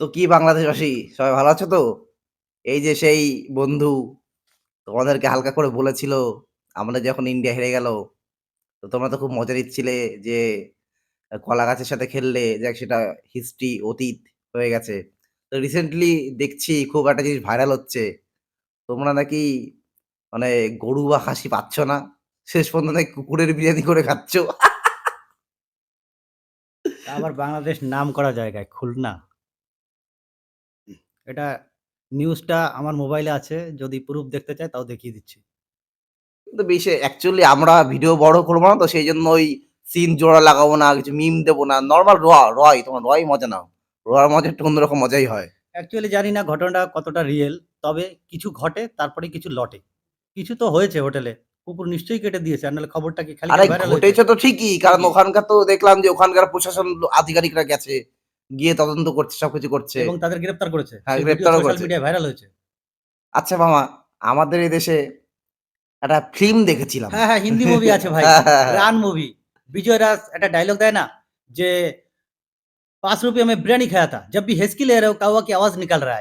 তো কি বাংলাদেশবাসী সবাই ভালো আছো তো? এই যে সেই বন্ধু তোমাদেরকে হালকা করে বলেছিল আমাদের যখন ইন্ডিয়া হেরে গেল, তো তোমরা তো খুব মজা নিচ্ছিলে যে কলা গাছের সাথে খেললে যাক সেটা হিস্ট্রি অতীত হয়ে গেছে। তো রিসেন্টলি দেখছি খুব একটা জিনিস ভাইরাল হচ্ছে। তোমরা নাকি মানে গরু বা হাসি পাচ্ছ না। শেষ পর্যন্ত নাকি কুকুরের বিরিয়ানি করে খাচ্ছ। আবার বাংলাদেশ নাম করা জায়গায় খুলনা। এটা নিউজটা আমার মোবাইলে আছে। যদি প্রুফ দেখতে চায় তাও দেখিয়ে দিচ্ছি। কিন্তু বেশি অ্যাকচুয়ালি আমরা ভিডিও বড় করব না তো সেই জন্য ওই সিন জোড়া লাগাবো না, কিছু মিম দেবো না। নরমাল র, রয় তোমার রই মজা নাও। রর মজা একটু অন্যরকম মজাই হয়। অ্যাকচুয়ালি জানি না ঘটনাটা কতটা রিয়েল। তবে কিছু ঘটে তারপরে কিছু লটে। কিছু তো হয়েছে হোটেলে। কুকুর নিশ্চয়ই কেটে দিয়েছে। আর নাহলে খবরটা কি খালি? ঘটেছে তো ঠিকই। কারণ ওখানকার তো দেখলাম যে ওখানকার প্রশাসন আধিকারিকরা গেছে। গিয়ে তদন্ত করছে সবকিছু করছে। এবং তাদের গ্রেফতার করেছে। হ্যাঁ গ্রেফতারও করেছে। ভাইরাল হয়েছে। আচ্ছা মামা আমাদের এই দেশে একটা ফিল্ম দেখেছিলাম। হ্যাঁ হ্যাঁ হিন্দি মুভি আছে ভাই। হ্যাঁ, হ্যাঁ, হ্যাঁ। রান মুভি বিজয় রাজ একটা ডায়লগ দেয় না? যে পাঁচ রুপি আমি বিরিয়ানি খাওয়া তা জব হেসকি লে রে কাওয়া কি আওয়াজ নিকাল রা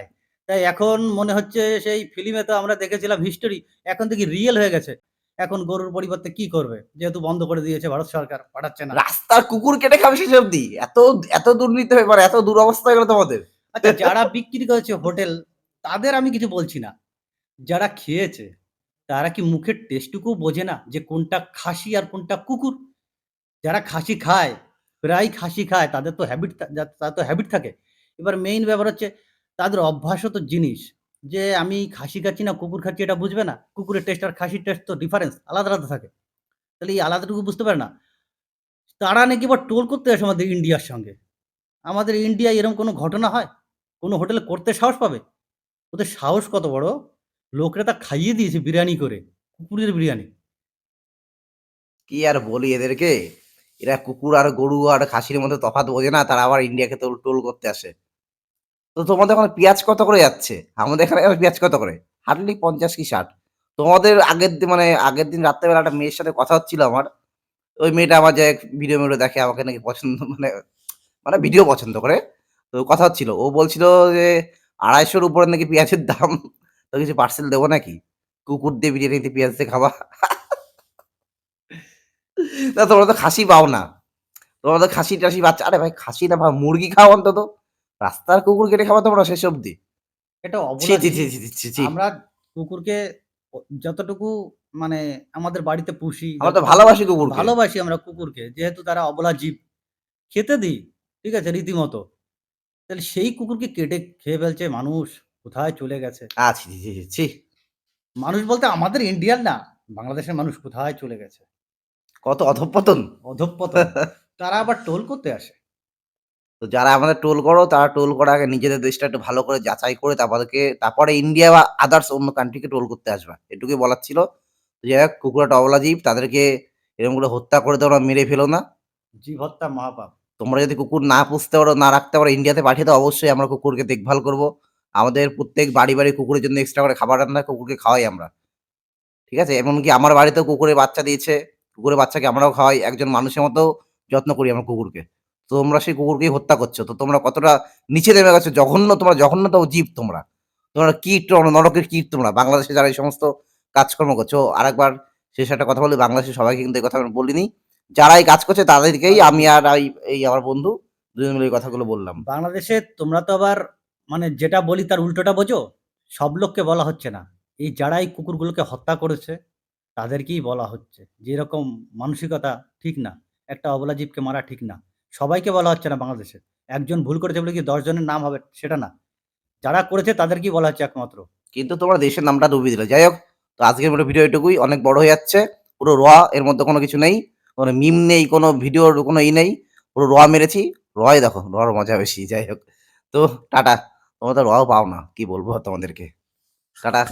তাই এখন মনে হচ্ছে সেই ফিল্মে তো আমরা দেখেছিলাম হিস্টোরি এখন থেকে রিয়েল হয়ে গেছে। এখন গরুর পরিবর্তে কি করবে? যেহেতু বন্ধ করে দিয়েছে ভারত সরকার, পাঠাচ্ছে না। রাস্তার কুকুর কেটে খাবে শেষ অবধি? এত এত দুর্নীতি হয়ে মানে এত দুরবস্থা হয়ে গেল তোমাদের? আচ্ছা যারা বিক্রি করেছে হোটেল তাদের আমি কিছু বলছি না। যারা খেয়েছে তারা কি মুখের টেস্টটুকু বোঝে না যে কোনটা খাসি আর কোনটা কুকুর? যারা খাসি খায়, প্রায় খাসি খায় তাদের তো হ্যাবিট তাদের তো হ্যাবিট থাকে। এবার মেইন ব্যাপার হচ্ছে তাদের অভ্যাসগত জিনিস। যে আমি খাসি খাচ্ছি না কুকুর খাচ্ছি এটা বুঝবে না। কুকুরের টেস্ট আর খাসির টেস্ট তো ডিফারেন্স আলাদা, আলাদা থাকে। তাহলে এই আলাদাটুকু বুঝতে পারে না। তারা নাকি আবার টোল করতে আসে আমাদের ইন্ডিয়ার সঙ্গে। আমাদের ইন্ডিয়ায় এরকম কোনো ঘটনা হয়? কোনো হোটেলে করতে সাহস পাবে? ওদের সাহস কত বড়? লোকরা তা খাইয়ে দিয়েছে বিরিয়ানি করে। কুকুরের বিরিয়ানি। কি আর বলি এদেরকে? এরা কুকুর আর গরু আর খাসির মধ্যে তফাৎ বোঝে না। তারা আবার ইন্ডিয়াকে টোল করতে আসে। তো তোমাদের ওখানে পেঁয়াজ কত করে যাচ্ছে? আমাদের এখানে পেঁয়াজ কত করে? হার্ডলি ৫০ কি ৬০ তোমাদের আগের দিন মানে আগের দিন রাত্রেবেলা একটা মেয়ের সাথে কথা হচ্ছিল আমার। ওই মেয়েটা আমার যে ভিডিও মিডিও দেখে, আমাকে নাকি পছন্দ মানে মানে ভিডিও পছন্দ করে। তো কথা হচ্ছিল। ও বলছিল যে, আড়াইশোর উপরে নাকি পেঁয়াজের দাম। তো কিছু পার্সেল দেবো নাকি? কুকুর দিয়ে বিরিয়ানিতে পেঁয়াজ দিয়ে। না, তোমরা তো খাসি পাও না। তোমরা তো খাসি-টাসি বাচ্চা আরে ভাই, খাসি না, ভাই, মুরগি খাও অন্তত। রাস্তার কুকুর কেটে খাবা তোমরা শেষ অবধি। এটা। আমরা কুকুরকে যতটুকু মানে আমাদের বাড়িতে পুষি, আমরা তো ভালোবাসি কুকুর ভালোবাসি আমরা কুকুরকে। যেহেতু তারা অবলা জীব। খেতে দিই। ঠিক আছে? রীতিমতো। তাহলে সেই কুকুরকে কেটে খেয়ে ফেলছে মানুষ। কোথায় চলে গেছে? আ ছি, ছি, ছি, ছি, ছি। মানুষ বলতে আমাদের ইন্ডিয়ার না। বাংলাদেশের মানুষ কোথায় চলে গেছে? কত অধঃপতন। অধঃপতন। তারা আবার টোল করতে আসে। তো যারা আমাদের টোল করো তারা টোল করার আগে নিজেদের দেশটা একটু ভালো করে যাচাই করে তারপরকে তারপরে ইন্ডিয়া বা আদার্স অন্য কান্ট্রিকে টোল করতে আসবা। এটুকুই বলার ছিল। যাই হোক কুকুর একটা অবলা জীব তাদেরকে এরকম করে হত্যা করে তোমরা মেরে ফেলো না। জীব হত্যা মহাপাপ। তোমরা যদি কুকুর না পুষতে পারো, না রাখতে পারো ইন্ডিয়াতে পাঠিয়ে দাও অবশ্যই আমরা কুকুরকে দেখভাল করব। আমাদের প্রত্যেক বাড়ি, বাড়ি কুকুরের জন্য এক্সট্রা করে খাবার রান্না কুকুরকে খাওয়াই আমরা। ঠিক আছে? এমনকি আমার বাড়িতেও কুকুরের বাচ্চা দিয়েছে। কুকুরের বাচ্চাকে আমরাও খাওয়াই। একজন মানুষের মতো যত্ন করি আমরা কুকুরকে। তোমরা সেই কুকুরকেই হত্যা করছ। তো তোমরা কতটা নিচে নেমে গেছো জঘন্য তোমরা, জঘন্যতম জীব তোমরা। তোমরা কীট নরকের কীট তোমরা। বাংলাদেশে যারা এই সমস্ত কাজকর্ম করছ। আরেকবার শেষে একটা কথা বলি বাংলাদেশের সবাইকে কিন্তু এই কথা আমি বলিনি। যারা এই কাজ করছে, তাদেরকেই আমি আর এই এই আমার বন্ধু দুজন মিলে এই কথাগুলো বললাম। বাংলাদেশে তোমরা তো আবার মানে যেটা বলি তার উল্টোটা বোঝো? সব লোককে বলা হচ্ছে না। এই যারা এই কুকুরগুলোকে হত্যা করেছে, তাদেরকেই বলা হচ্ছে। যেরকম মানসিকতা ঠিক না। একটা অবলা জীবকে মারা ঠিক না। সবাইকে বলা হচ্ছে না বাংলাদেশে। একজন ভুল করেছে বলে কি দশজনের নাম হবে সেটা না। যারা করেছে তাদেরকেই বলা হচ্ছে একমাত্র। কিন্তু তোমরা দেশের নামটা ডুবিয়ে দিলে। যাই হোক তো আজকের মতো ভিডিও এটুকুই। অনেক বড় হয়ে যাচ্ছে। পুরো র এর মধ্যে কোনো কিছু নেই। কোনো মিম নেই, কোনো ভিডিওর কোনো ই নেই। পুরো র মেরেছি। রই দেখো, রর মজা বেশি। যাই হোক। তো টাটা। তোমরা তো রও পাও না। কি বলব তোমাদেরকে। টাটা।